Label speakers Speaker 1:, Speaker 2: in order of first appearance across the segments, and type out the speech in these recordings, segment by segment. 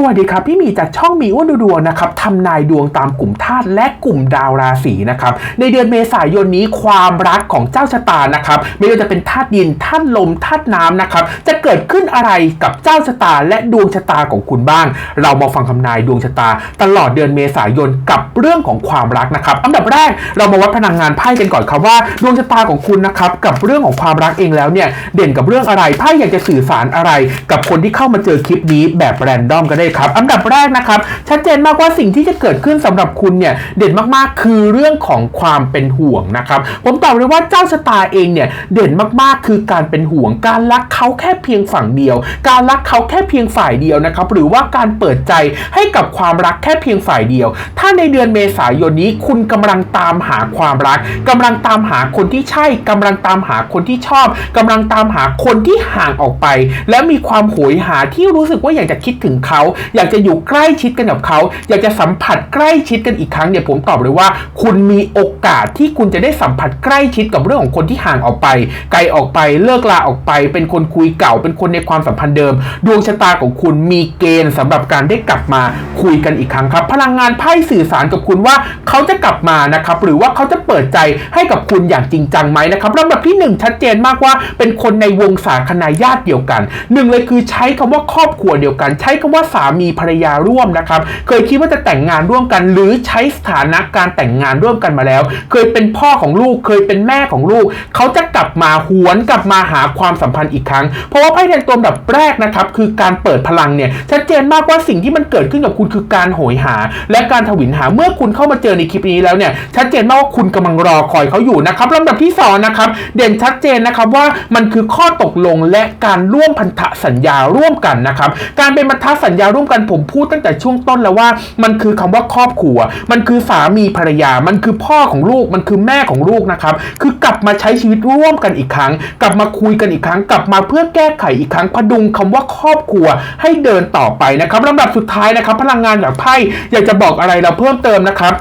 Speaker 1: สวัสดีครับ พี่มีจากช่องมีอ้วนดูดวงนะครับทำนายดวงตามกลุ่มธาตุและกลุ่มดาวราศีนะครับในเดือนเมษายนนี้ความรักของเจ้าชะตานะครับไม่ว่าจะเป็นธาตุดินธาตุลมธาตุน้ำนะครับจะเกิดขึ้นอะไรกับเจ้าชะตาและดวงชะตาของคุณบ้าง เรามาฟังคำนายดวงชะตา ตลอดเดือนเมษายนกับเรื่องของความรักนะครับอันดับแรกเรามาวัดพลังงานไพ่กันก่อนครับว่าดวงชะตาของคุณนะครับกับเรื่องของความรักเองแล้วเนี่ยเด่นกับเรื่องอะไรไพ่อยากจะสื่อสารอะไร กับคนที่เข้ามาเจอคลิปนี้แบบแรนดอมก็ได้ครับ อันดับแรกนะครับ ชัดเจนมากว่าสิ่งที่จะเกิดขึ้นสำหรับคุณเนี่ยเด่นมากๆ คือเรื่องของความเป็นห่วงนะครับ ผมตอบเลยว่าเจ้าชะตาเองเนี่ยเด่นมากๆ คือการเป็นห่วง การรักเขาแค่เพียงฝั่งเดียว การรักเขาแค่เพียงฝ่ายเดียวนะครับ หรือว่าการเปิดใจให้กับความรักแค่เพียงฝ่ายเดียว ถ้าในเดือนเมษายนนี้คุณกำลังตามหาความรักกำลังตามหาคนที่ใช่กำลังตามหาคนที่ชอบกำลังตามหาคนที่ห่างออกไป และมีความโหยหาที่รู้สึกว่าอยากจะคิดถึงเขาอยากจะอยู่ใกล้ชิดกันกับเขา อยากจะสัมผัสใกล้ชิดกันอีกครั้งเนี่ยผมตอบเลยว่า คุณมีโอกาสที่คุณจะได้สัมผัสใกล้ชิดกับเรื่องของคนที่ห่างออกไป ไกลออกไปเลิกลาออกไป เป็นคนคุยเก่า เป็นคนในความสัมพันธ์เดิม ดวงชะตาของคุณมีเกณฑ์สำหรับการได้กลับมาคุยกันอีกครั้งครับ พลังงานไพ่สื่อสารกับคุณว่าเขาจะกลับมานะครับหรือว่าเขาจะเปิดใจให้กับคุณอย่างจริงจังไหมนะครับลำดับที่หนึ่งชัดเจนมากว่าเป็นคนในวงสาคนาญาติเดียวกันหนึ่งเลยคือใช้คำว่าครอบครัวเดียวกัน ใช้คำว่าสามีภรรยาร่วมนะครับ เคยคิดว่าจะแต่งงานร่วมกัน หรือใช้สถานะการแต่งงานร่วมกันมาแล้ว เคยเป็นพ่อของลูกเคยเป็นแม่ของลูก เขาจะกลับมาหวนกลับมาหาความสัมพันธ์อีกครั้ง เพราะว่าไพ่แทนตัวอันดับแรกนะครับคือการเปิดพลังเนี่ยชัดเจนมากว่าสิ่งที่มันเกิดขึ้นกับคุณคือการโหยหา และการถวิลหาเมื่อคุณเข้ามาเจอในคลิปนี้แล้วเนี่ยชัดเจนมากว่าคุณกำลังรอคอยเขาอยู่นะครับลำดับที่สองนะครับเด่นชัดเจนนะครับว่ามันคือข้อตกลงและการร่วมพันธสัญญาร่วมกันนะครับการเป็นพันธสัญญาร่วมกันผมพูดตั้งแต่ช่วงต้นแล้วว่า มันคือคำว่าครอบครัว มันคือสามีภรรยา มันคือพ่อของลูก มันคือแม่ของลูกนะครับ คือกลับมาใช้ชีวิตร่วมกันอีกครั้ง กลับมาคุยกันอีกครั้ง กลับมาเพื่อแก้ไขอีกครั้งพดุงคำว่าครอบครัวให้เดินต่อไปนะครับลำดับสุดท้ายนะครับ พลังงานจากไพ่อยากจะบอกอะไรเราเพิ่มเติมนะครับ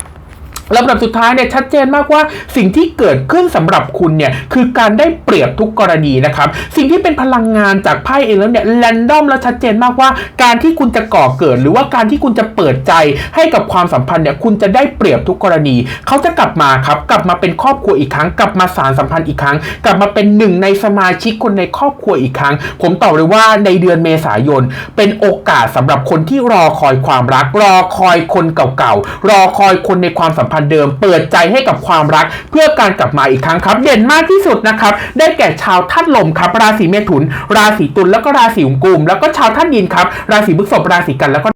Speaker 1: ลำดับสุดท้ายเนี่ยชัดเจนมากว่าสิ่งที่เกิดขึ้นสำหรับคุณเนี่ยคือการได้เปรียบทุกกรณีนะครับสิ่งที่เป็นพลังงานจากไพ่เองแล้วเนี่ยแรนดอมและชัดเจนมากว่า การที่คุณจะก่อเกิด หรือว่าการที่คุณจะเปิดใจให้กับความสัมพันธ์เนี่ยคุณจะได้เปรียบทุกกรณี เขาจะกลับมาครับกลับมาเป็นครอบครัวอีกครั้ง กลับมาสารสัมพันธ์อีกครั้ง กลับมาเป็นหนึ่งในสมาชิกคนในครอบครัวอีกครั้ง ผมตอบเลยว่าในเดือนเมษายน เป็นโอกาสสำหรับคนที่รอคอยความรัก รอคอยคนเก่าๆรอคอยคนในความสัมพันธ์เดิม เปิดใจให้กับความรัก เพื่อการกลับมาอีกครั้งครับ เด่นมากที่สุดนะครับ ได้แก่ชาวท่านลมครับ ราศีเมถุน ราศีตุลแล้วก็ราศีกุมแล้วก็ชาวท่านดินครับ ราศีพฤษภราศีกันแล้วก็